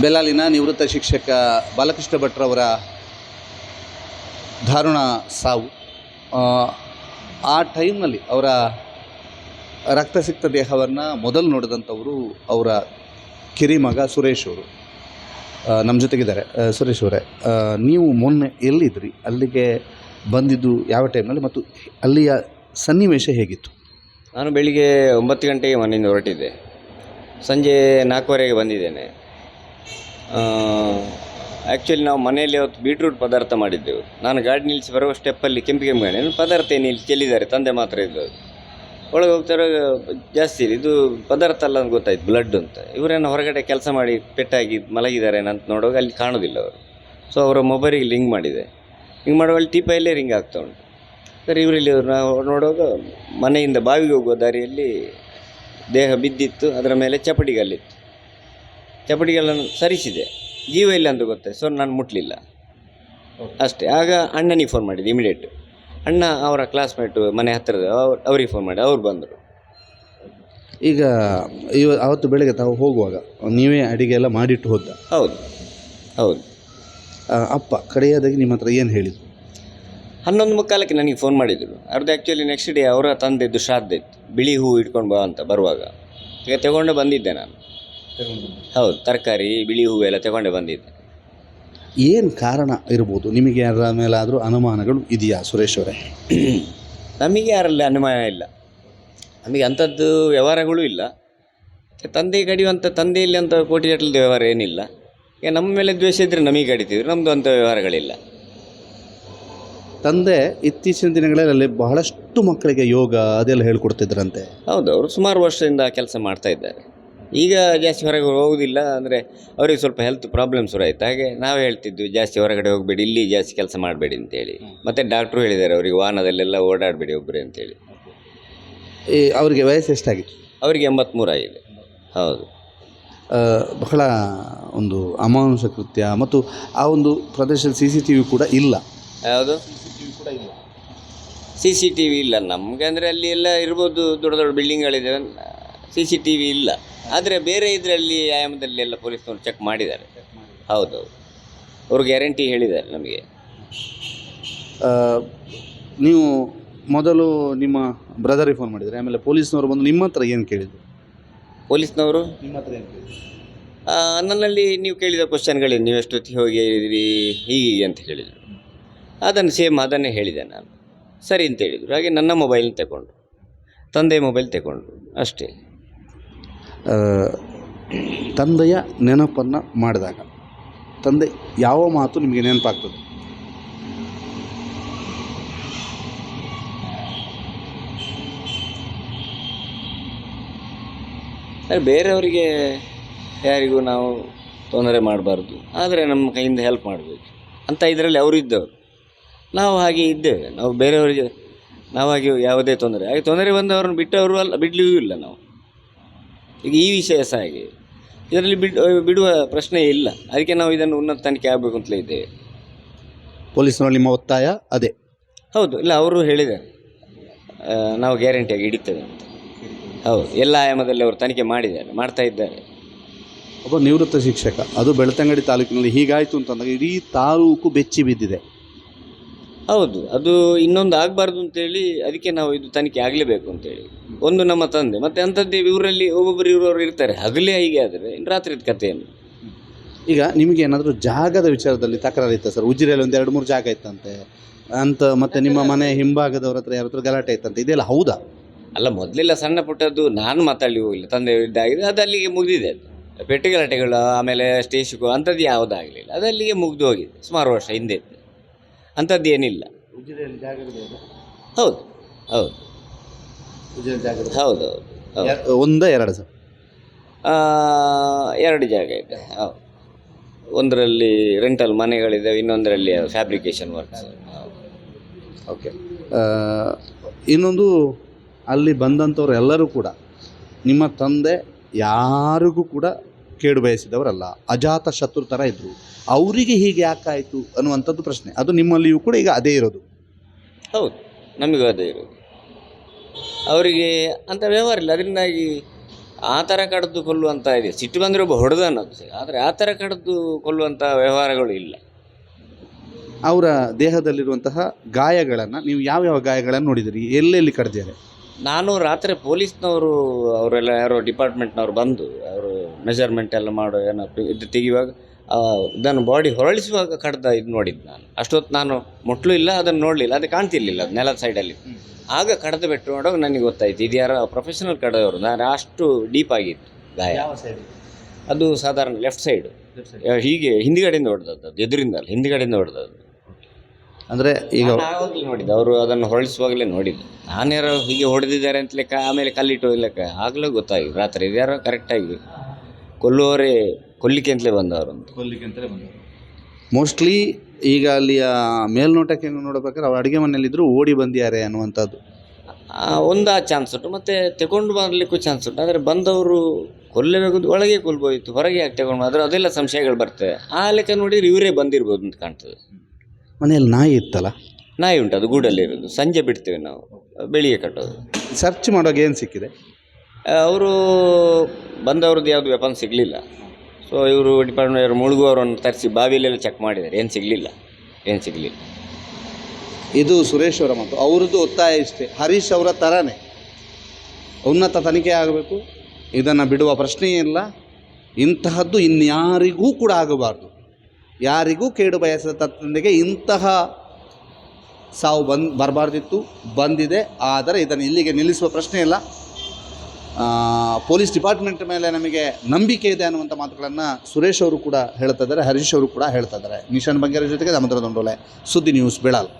ಬೆಲಾಲಿನ ನಿವೃತ್ತ ಶಿಕ್ಷಕ ಬಾಲಕೃಷ್ಣ ಭಟ್ರವರ ದಾರುಣ ಸಾವು. ಆ, ಟೈಮ್ನಲ್ಲಿ ಅವರ ರಕ್ತಸಿಕ್ತ ದೇಹವನ್ನು ಮೊದಲು ನೋಡಿದಂಥವರು ಅವರ ಕಿರಿಮಗ ಸುರೇಶ್ ಅವರು. ನಮ್ಮ ಜೊತೆಗಿದ್ದಾರೆ. ಸುರೇಶ್ ಅವರೇ ನೀವು ಮೊನ್ನೆ ಎಲ್ಲಿದ್ರಿ? ಅಲ್ಲಿಗೆ ಬಂದಿದ್ದು ಯಾವ ಟೈಮ್ನಲ್ಲಿ? ಮತ್ತು ಅಲ್ಲಿಯ ಸನ್ನಿವೇಶ ಹೇಗಿತ್ತು? ನಾನು ಬೆಳಿಗ್ಗೆ ಒಂಬತ್ತು ಗಂಟೆಗೆ ಮನೆಯಿಂದ ಹೊರಟಿದ್ದೆ. ಸಂಜೆ ನಾಲ್ಕುವರೆಗೆ ಬಂದಿದ್ದೇನೆ. ಆ್ಯಕ್ಚುಲಿ ನಾವು ಮನೆಯಲ್ಲಿ ಅವತ್ತು ಬೀಟ್ರೂಟ್ ಪದಾರ್ಥ ಮಾಡಿದ್ದೆವು. ನಾನು ಗಾಡಿ ನಿಲ್ಲಿಸಿ ಬರುವ ಸ್ಟೆಪ್ಪಲ್ಲಿ ಕೆಂಪು ಕೆಂಪು ಗಾಡಿ. ಪದಾರ್ಥ ಏನು ಇಲ್ಲಿ ಚೆಲ್ಲಿದ್ದಾರೆ ತಂದೆ ಮಾತ್ರ ಇದ್ದು ಒಳಗೆ ಹೋಗ್ತಾರೆ ಜಾಸ್ತಿ ಇದು. ಪದಾರ್ಥ ಅಲ್ಲ ಅಂತ ಗೊತ್ತಾಯ್ತು ಬ್ಲಡ್ ಅಂತ. ಇವರೇನು ಹೊರಗಡೆ ಕೆಲಸ ಮಾಡಿ ಪೆಟ್ಟಾಗಿ ಮಲಗಿದ್ದಾರೆ ಅಂತ ನೋಡುವಾಗ ಅಲ್ಲಿ ಕಾಣೋದಿಲ್ಲ ಅವರು. ಸೊ ಅವರ ಮೊಬೈಲಿಗೆ ಲಿಂಕ್ ಮಾಡಿದೆ. ಹಿಂಗೆ ಮಾಡುವಲ್ಲಿ ಟೀಪೈಲೇ ರಿಂಗ್ ಆಗ್ತಾ ಉಂಟು. ಸರ್, ಇವರಲ್ಲಿ ನಾವು ನೋಡುವಾಗ ಮನೆಯಿಂದ ಬಾವಿಗೆ ಹೋಗುವ ದಾರಿಯಲ್ಲಿ ದೇಹ ಬಿದ್ದಿತ್ತು, ಅದರ ಮೇಲೆ ಚಪಡಿಗಲ್ಲಿತ್ತು ಚಪಡಿಗಳನ್ನು ಸರಿಸಿದೆ. ಜೀವ ಇಲ್ಲ ಅಂತ ಗೊತ್ತೆ ಸೊ ನಾನು ಮುಟ್ಲಿಲ್ಲ. ಅಷ್ಟೇ. ಆಗ ಅಣ್ಣನಿಗೆ ಫೋನ್ ಮಾಡಿದ್ದು ಇಮಿಡಿಯೇಟ್ ಅಣ್ಣ ಅವರ ಕ್ಲಾಸ್ಮೇಟು ಮನೆ ಹತ್ತಿರದ ಅವ್ರು ಅವ್ರಿಗೆ ಫೋನ್ ಮಾಡಿ ಅವ್ರು ಬಂದರು. ಈಗ ಇವ ಅವತ್ತು ಬೆಳಗ್ಗೆ ತಾವು ಹೋಗುವಾಗ ನೀವೇ ಅಡಿಗೆ ಎಲ್ಲ ಮಾಡಿಟ್ಟು ಹೋದ. ಹೌದು. ಹೌದು ಅಪ್ಪ ಕಡೆಯದಾಗಿ ನಿಮ್ಮ ಹತ್ರ ಏನು ಹೇಳಿದ್ರು ಹನ್ನೊಂದು ಮುಕ್ಕಾಲಕ್ಕೆ ನನಗೆ ಫೋನ್ ಮಾಡಿದರು. ಅವ್ರದ್ದು ಆ್ಯಕ್ಚುಲಿ ನೆಕ್ಸ್ಟ್ ಡೇ ಅವರ ತಂದೆದ್ದು ಶ್ರಾದ್ದ ಇತ್ತು. ಬಿಳಿ ಹೂ ಇಟ್ಕೊಂಡು ಬಾ ಅಂತ ಬರುವಾಗ. ಈಗ ತಗೊಂಡು ಬಂದಿದ್ದೆ ನಾನು. ಹೌದು ತರಕಾರಿ ಬಿಳಿ ಹೂವು ಎಲ್ಲ ತಗೊಂಡೆ ಬಂದಿದ್ದೆ. ಏನು ಕಾರಣ ಇರ್ಬೋದು? ನಿಮಗೆ ಯಾರ ಮೇಲಾದರೂ ಅನುಮಾನಗಳು ಇದೆಯಾ ಸುರೇಶ್ ಅವರೇ? ನಮಗೆ ಯಾರಲ್ಲಿ ಅನುಮಾನ ಇಲ್ಲ. ನಮಗೆ ಅಂಥದ್ದು ವ್ಯವಹಾರಗಳು ಇಲ್ಲ. ಮತ್ತೆ ತಂದೆ ಕಡಿಯುವಂಥ ತಂದೆಯಲ್ಲಿ ಅಂತ ಕೋಟಿಗಟ್ಟಲೆ ವ್ಯವಹಾರ ಏನಿಲ್ಲ. ಈಗ ನಮ್ಮ ಮೇಲೆ ದ್ವೇಷ ಇದ್ದರೆ ನಮಗೆ ಕಡಿತೀವಿ ನಮ್ಮದು ಅಂಥ ವ್ಯವಹಾರಗಳಿಲ್ಲ. ತಂದೆ ಇತ್ತೀಚಿನ ದಿನಗಳಲ್ಲಿ ಬಹಳಷ್ಟು ಮಕ್ಕಳಿಗೆ ಯೋಗ ಅದೆಲ್ಲ ಹೇಳ್ಕೊಡ್ತಿದ್ರಂತೆ. ಹೌದು ಅವರು ಸುಮಾರು ವರ್ಷದಿಂದ ಕೆಲಸ ಮಾಡ್ತಾ ಇದ್ದಾರೆ. ಈಗ ಜಾಸ್ತಿ ಹೊರಗೆ ಹೋಗೋದಿಲ್ಲ ಅಂದರೆ ಅವರಿಗೆ ಸ್ವಲ್ಪ ಹೆಲ್ತ್ ಪ್ರಾಬ್ಲಮ್ ಶುರು ಆಯಿತು. ಹಾಗೆ ನಾವು ಹೇಳ್ತಿದ್ವಿ ಜಾಸ್ತಿ ಹೊರಗಡೆ ಹೋಗಬೇಡಿ ಇಲ್ಲಿ ಜಾಸ್ತಿ ಕೆಲಸ ಮಾಡಬೇಡಿ ಅಂತೇಳಿ. ಮತ್ತು ಡಾಕ್ಟ್ರು ಹೇಳಿದ್ದಾರೆ ಅವರಿಗೆ ವಾಹನದಲ್ಲೆಲ್ಲ ಓಡಾಡಬೇಡಿ ಒಬ್ಬರೇ ಅಂತೇಳಿ. ಈ ಅವರಿಗೆ ವಯಸ್ಸು ಎಷ್ಟಾಗಿತ್ತು? ಅವರಿಗೆ ಎಂಬತ್ತ್ಮೂರು ಆಗಿದೆ. ಹೌದು. ಆ, ಬಹಳ ಒಂದು ಅಮಾನುಷ ಕೃತ್ಯ ಮತ್ತು ಆ ಒಂದು ಪ್ರದೇಶದಲ್ಲಿ ಸಿ ಸಿ ಟಿ ವಿ ಕೂಡ ಇಲ್ಲ. ಯಾವುದು? ಸಿ ಸಿ ಟಿ ವಿ ಇಲ್ಲ. ನಮಗೆ ಅಂದರೆ ಅಲ್ಲಿ ಎಲ್ಲ ಇರ್ಬೋದು ದೊಡ್ಡ ದೊಡ್ಡ ಬಿಲ್ಡಿಂಗ್ಗಳಿದೆ ಸಿ ಸಿ ಟಿ ವಿ ಇಲ್ಲ. ಆದರೆ ಬೇರೆ ಇದರಲ್ಲಿ ಆಯಾಮದಲ್ಲಿ ಎಲ್ಲ ಪೊಲೀಸ್ನವರು ಚೆಕ್ ಮಾಡಿದ್ದಾರೆ. ಹೌದೌದು ಅವರು ಗ್ಯಾರಂಟಿ ಹೇಳಿದ್ದಾರೆ ನಮಗೆ. ಆ, ನೀವು ಮೊದಲು ನಿಮ್ಮ ಬ್ರದರಿಗೆ ಫೋನ್ ಮಾಡಿದರೆ ಆಮೇಲೆ ಪೊಲೀಸ್ನವರು ಬಂದು ನಿಮ್ಮ ಹತ್ರ ಏನು ಕೇಳಿದರು? ಪೊಲೀಸ್ನವರು? ನಿಮ್ಮ ಹತ್ರ ಏನು ಕೇಳಿದ್ರು? ಆ, ನನ್ನಲ್ಲಿ ನೀವು ಕೇಳಿದ ಕ್ವಶನ್ಗಳು ನೀವು ಎಷ್ಟೊತ್ತಿಗೆ ಹೋಗಿ ಹೀಗೆ ಹೀಗೆ ಅಂತ ಹೇಳಿದರು. ಅದನ್ನು ಸೇಮ್ ಅದನ್ನೇ ಹೇಳಿದೆ ನಾನು. ಸರಿ ಅಂತ ಹೇಳಿದರು. ಹಾಗೆ ನನ್ನ ಮೊಬೈಲ್ ತಗೊಂಡು. ತಂದೆ ಮೊಬೈಲ್ ತಗೊಂಡು. ಅಷ್ಟೇ. ತಂದೆಯ ನೆನಪನ್ನು ಮಾಡಿದಾಗ, ತಂದೆ ಯಾವ ಮಾತು ನಿಮಗೆ ನೆನಪಾಗ್ತದೆ? ಬೇರೆಯವರಿಗೆ ಯಾರಿಗೂ ನಾವು ತೊಂದರೆ ಮಾಡಬಾರ್ದು. ಆದರೆ ನಮ್ಮ ಕೈಯಿಂದ ಹೆಲ್ಪ್ ಮಾಡಬೇಕು. ಅಂತ ಇದರಲ್ಲಿ ಅವರು ಇದ್ದವರು. ನಾವು ಹಾಗೆ ಇದ್ದೇವೆ. ನಾವು ಬೇರೆಯವರಿಗೆ ನಾವಾಗಿ ಯಾವುದೇ ತೊಂದರೆ. ಹಾಗೆ ತೊಂದರೆ ಬಂದವರನ್ನು ಬಿಟ್ಟವರು ಅಲ್ಲ, ಬಿಡಲಿಯೂ ಇಲ್ಲ ನಾವು. ಈಗ ಈ ವಿಷಯ ಸಹ ಹಾಗೆ. ಇದರಲ್ಲಿ ಬಿಡ್ ಬಿಡುವ ಪ್ರಶ್ನೆ ಇಲ್ಲ. ಅದಕ್ಕೆ ನಾವು ಇದನ್ನು ಉನ್ನತ ತನಿಖೆ ಆಗಬೇಕು ಅಂತಲೇ ಇದ್ದೇವೆ. ಪೊಲೀಸ್ನಲ್ಲಿ ನಿಮ್ಮ ಒತ್ತಾಯ ಅದೇ. ಹೌದು ಇಲ್ಲ ಅವರು ಹೇಳಿದ್ದಾರೆ. ಆ, ನಾವು ಗ್ಯಾರಂಟಿಯಾಗಿ ಹಿಡಿತೇವೆ ಅಂತ. ಹೌದು ಎಲ್ಲ ಆಯಾಮದಲ್ಲಿ ಅವರು ತನಿಖೆ ಮಾಡಿದ್ದಾರೆ ಮಾಡ್ತಾ ಇದ್ದಾರೆ. ಒಬ್ಬ ನಿವೃತ್ತ ಶಿಕ್ಷಕ ಅದು ಬೆಳ್ತಂಗಡಿ ತಾಲೂಕಿನಲ್ಲಿ ಹೀಗಾಯಿತು ಅಂತಂದಾಗ ಇಡೀ ತಾಲೂಕು ಬೆಚ್ಚಿ ಬಿದ್ದಿದೆ. ಹೌದು ಅದು ಇನ್ನೊಂದು ಆಗಬಾರ್ದು ಅಂತೇಳಿ ಅದಕ್ಕೆ ನಾವು ಇದು ತನಿಖೆ ಆಗಲೇಬೇಕು ಅಂತೇಳಿ. ಒಂದು ನಮ್ಮ ತಂದೆ ಮತ್ತು ಅಂಥದ್ದೇ ಇವರಲ್ಲಿ ಒಬ್ಬೊಬ್ಬರು ಇವರವರು ಇರ್ತಾರೆ ಹಗಲೇ ಹೀಗೆ ಆದರೆ ಇನ್ನು ರಾತ್ರಿದ ಕಥೆಯನ್ನು. ಈಗ ನಿಮಗೆ ಏನಾದರೂ ಜಾಗದ ವಿಚಾರದಲ್ಲಿ ತಕರಾರು ಇತ್ತ ಸರ್? ಉಜಿರೆಯಲ್ಲಿ ಒಂದು ಎರಡು ಮೂರು ಜಾಗ ಇತ್ತಂತೆ. ಅಂತ ಮತ್ತೆ ನಿಮ್ಮ ಮನೆ ಹಿಂಭಾಗದವ್ರ ಹತ್ರ ಯಾರ ಹತ್ರ ಗಲಾಟೆ ಇತ್ತಂತೆ? ಇದೆಲ್ಲ ಹೌದಾ? ಅಲ್ಲ ಮೊದಲೆಲ್ಲ ಸಣ್ಣ ಪುಟ್ಟದ್ದು ನಾನು ಮಾತಾಡಿ ಹೋಗಿಲ್ಲ. ತಂದೆ ಇದ್ದಾಗಿದೆ ಅದು ಅಲ್ಲಿಗೆ ಮುಗಿದಿದೆ ಅದು. ಪೆಟ್ಟು ಗಲಾಟೆಗಳು ಆಮೇಲೆ ಸ್ಟೇಷಿಗೂ ಅಂಥದ್ದು ಯಾವುದಾಗಲಿಲ್ಲ ಅದು ಅಲ್ಲಿಗೆ ಮುಗಿದು ಹೋಗಿದೆ ಸುಮಾರು ವರ್ಷ ಹಿಂದೆ. ಅಂಥದ್ದು ಏನಿಲ್ಲ. ಹೌದು ಹೌದು. ಉಜಿರೆ ಜಾಗ ಹೌದು ಹೌದು ಒಂದ ಎರಡು ಸರ್? ಆ, ಎರಡು ಜಾಗ ಇದೆ ಹೌದು. ಒಂದರಲ್ಲಿ ರೆಂಟಲ್ ಮನೆಗಳಿದ್ದಾವೆ ಇನ್ನೊಂದರಲ್ಲಿ ಫ್ಯಾಬ್ರಿಕೇಶನ್ ವರ್ಕ್ಸ್ ಓಕೆ. ಇನ್ನೊಂದು ಅಲ್ಲಿ ಬಂದಂಥವ್ರು ಎಲ್ಲರೂ ಕೂಡ ನಿಮ್ಮ ತಂದೆ ಯಾರಿಗೂ ಕೂಡ ಕೇಡು ಬಯಸಿದವರಲ್ಲ ಅಜಾತ ಶತ್ರು ಥರ ಇದ್ದರು ಅವರಿಗೆ ಹೀಗೆ ಯಾಕಾಯಿತು ಅನ್ನುವಂಥದ್ದು ಪ್ರಶ್ನೆ. ಅದು ನಿಮ್ಮಲ್ಲಿಯೂ ಕೂಡ ಈಗ ಅದೇ ಇರೋದು. ಹೌದು ನಮಗೂ ಅದೇ ಇರೋದು. ಅವರಿಗೆ ಅಂಥ ವ್ಯವಹಾರ ಇಲ್ಲ. ಅದರಿಂದಾಗಿ ಆ ಥರ ಕಡ್ದು ಕೊಲ್ಲುವಂಥ ಇದೆ. ಸಿಟ್ಟು ಬಂದರೆ ಒಬ್ಬ ಹೊಡೆದ ಅನ್ನೋದು ಆದರೆ ಆ ಥರ ಕಡ್ದು ಕೊಲ್ಲುವಂಥ ವ್ಯವಹಾರಗಳು ಇಲ್ಲ. ಅವರ ದೇಹದಲ್ಲಿರುವಂತಹ ಗಾಯಗಳನ್ನು ನೀವು ಯಾವ್ಯಾವ ಗಾಯಗಳನ್ನು ನೋಡಿದಿರಿ? ಎಲ್ಲೆಲ್ಲಿ ಕಡ್ದಿದ್ದಾರೆ? ನಾನು ರಾತ್ರಿ ಪೊಲೀಸ್ನವರು ಅವರೆಲ್ಲ ಯಾರೋ ಡಿಪಾರ್ಟ್ಮೆಂಟ್ನವ್ರು ಬಂದು ಮೆಜರ್ಮೆಂಟ್ ಎಲ್ಲ ಮಾಡೋ ಏನೋ ಇದು ತೆಗೆಯುವಾಗ ಇದನ್ನು ಬಾಡಿ ಹೊರಳಿಸುವಾಗ ಕಡ್ದ ಇದು ನೋಡಿದ್ದು ನಾನು. ಅಷ್ಟೊತ್ತು ನಾನು ಮುಟ್ಲು ಇಲ್ಲ ಅದನ್ನು ನೋಡಲಿಲ್ಲ. ಅದು ಕಾಣ್ತಿರ್ಲಿಲ್ಲ ಅದು ನೆಲದ ಸೈಡಲ್ಲಿ ಆಗ ಕಡ್ದು ಬಿಟ್ಟು ನೋಡುವಾಗ ನನಗೆ ಗೊತ್ತಾಯ್ತು ಇದು ಯಾರೋ ಪ್ರೊಫೆಷನಲ್ ಕಡದವರು. ನಾನು ಅಷ್ಟು ಡೀಪ್ ಆಗಿತ್ತು ಗಾಯ. ಅದು ಸಾಧಾರಣ ಲೆಫ್ಟ್ ಸೈಡು ಹೀಗೆ ಹಿಂದ್ಗಡೆಯಿಂದ ಹೊಡೆದದ್ದು ಅದು ಎದುರಿಂದ ಅಲ್ಲ ಹಿಂದ್ಗಡೆಯಿಂದ ಹೊಡೆದದ್ದು. ಅಂದರೆ ಈಗ ಆವಾಗಲೇ ನೋಡಿದ್ದು ಅವರು ಅದನ್ನು ಹೊರಳಿಸುವಾಗಲೇ ನೋಡಿದ್ದು. ನಾನು ಯಾರೋ ಹೀಗೆ ಹೊಡೆದಿದ್ದಾರೆ ಅಂತ ಲೆಕ್ಕ ಆಮೇಲೆ ಕಲ್ಲಿಟ್ಟು ಲೆಕ್ಕ ಆಗಲೇ ಗೊತ್ತಾಗಿ ರಾತ್ರಿ ಇದ್ಯಾರೋ ಕರೆಕ್ಟಾಗಿ ಕೊಲ್ಲುವವರೇ ಕೊಲ್ಲಿಕ್ಕೆ ಅಂತಲೇ ಬಂದವರು ಅಂತ. ಮೋಸ್ಟ್ಲಿ ಈಗ ಅಲ್ಲಿಯ ಮೇಲ್ನೋಟಕ್ಕೆ ನೋಡಬೇಕಾದ್ರೆ ಅವ್ರು ಅಡುಗೆ ಮನೆಯಲ್ಲಿದ್ದರೂ ಓಡಿ ಬಂದಿದ್ದಾರೆ ಅನ್ನುವಂಥದ್ದು. ಆ, ಒಂದು ಆ ಚಾನ್ಸ್ ಉಂಟು. ಮತ್ತು ತಗೊಂಡು ಬರಲಿಕ್ಕೂ ಚಾನ್ಸ್ ಉಂಟು. ಆದರೆ ಬಂದವರು ಕೊಲ್ಲಬೇಕು ಒಳಗೆ ಕೊಲ್ಬೋಯಿತು ಹೊರಗೆ ಯಾಕೆ ತಗೊಂಡು ಬಂದರೆ? ಅದೆಲ್ಲ ಸಂಶಯಗಳು ಬರ್ತವೆ. ಆ ಲೆಕ್ಕ ನೋಡಿದರೆ ಇವರೇ ಬಂದಿರ್ಬೋದು ಅಂತ ಕಾಣ್ತದೆ. ಮನೆಯಲ್ಲಿ ನಾಯಿ ಇತ್ತಲ್ಲ? ನಾಯಿ ಉಂಟು. ಅದು ಗೂಡಲ್ಲಿರೋದು ಸಂಜೆ ಬಿಡ್ತೇವೆ ನಾವು. ಬೆಳಿಗ್ಗೆ ಕಟ್ಟೋದು. ಸರ್ಚ್ ಮಾಡೋಕೆ ಏನು ಸಿಕ್ಕಿದೆ? ಅವರು ಬಂದವ್ರದ್ದು ಯಾವುದು ವೆಪನ್ ಸಿಗಲಿಲ್ಲ. ಸೊ ಇವರು ಡಿಪಾರ್ಟ್ಮೆಂಟ್ ಅವರು ಮುಳುಗುವವರನ್ನು ತರಿಸಿ ಬಾವಿಲೆಲ್ಲ ಚೆಕ್ ಮಾಡಿದ್ದಾರೆ. ಏನು ಸಿಗಲಿಲ್ಲ. ಏನು ಸಿಗಲಿಲ್ಲ. ಇದು ಸುರೇಶ್ ಅವರ ಮತ್ತು ಅವ್ರದ್ದು ಒತ್ತಾಯ ಇಷ್ಟೇ. ಹರೀಶ್ ಅವರ ಥರನೇ ಉನ್ನತ ತನಿಖೆ ಆಗಬೇಕು. ಇದನ್ನು ಬಿಡುವ ಪ್ರಶ್ನೆಯೇ ಇಲ್ಲ. ಇಂತಹದ್ದು ಇನ್ಯಾರಿಗೂ ಕೂಡ ಆಗಬಾರ್ದು. ಯಾರಿಗೂ ಕೇಡು ಬಯಸದ ತತ್ತನಿಗೆ ಇಂತಹ ಸಾವು ಬಂದ್ ಬರಬಾರ್ದಿತ್ತು. ಬಂದಿದೆ. ಆದರೆ ಇದನ್ನು ಇಲ್ಲಿಗೆ ನಿಲ್ಲಿಸುವ ಪ್ರಶ್ನೆ ಇಲ್ಲ. ಪೊಲೀಸ್ ಡಿಪಾರ್ಟ್ಮೆಂಟ್ ಮೇಲೆ ನಮಗೆ ನಂಬಿಕೆ ಇದೆ ಅನ್ನುವಂಥ ಮಾತುಗಳನ್ನು ಸುರೇಶ್ ಅವರು ಕೂಡ ಹೇಳ್ತಾ ಇದ್ದಾರೆ, ಹರೀಶ್ ಅವರು ಕೂಡ ಹೇಳ್ತಾ ಇದ್ದಾರೆ. ನಿಶಾನ್ ಬಂಗೇರ ಜೊತೆಗೆ ದಾಮೋದರ ದೊಂಡೋಲೆ, ಸುದ್ದಿ ನ್ಯೂಸ್, ಬೆಳಾಲ್.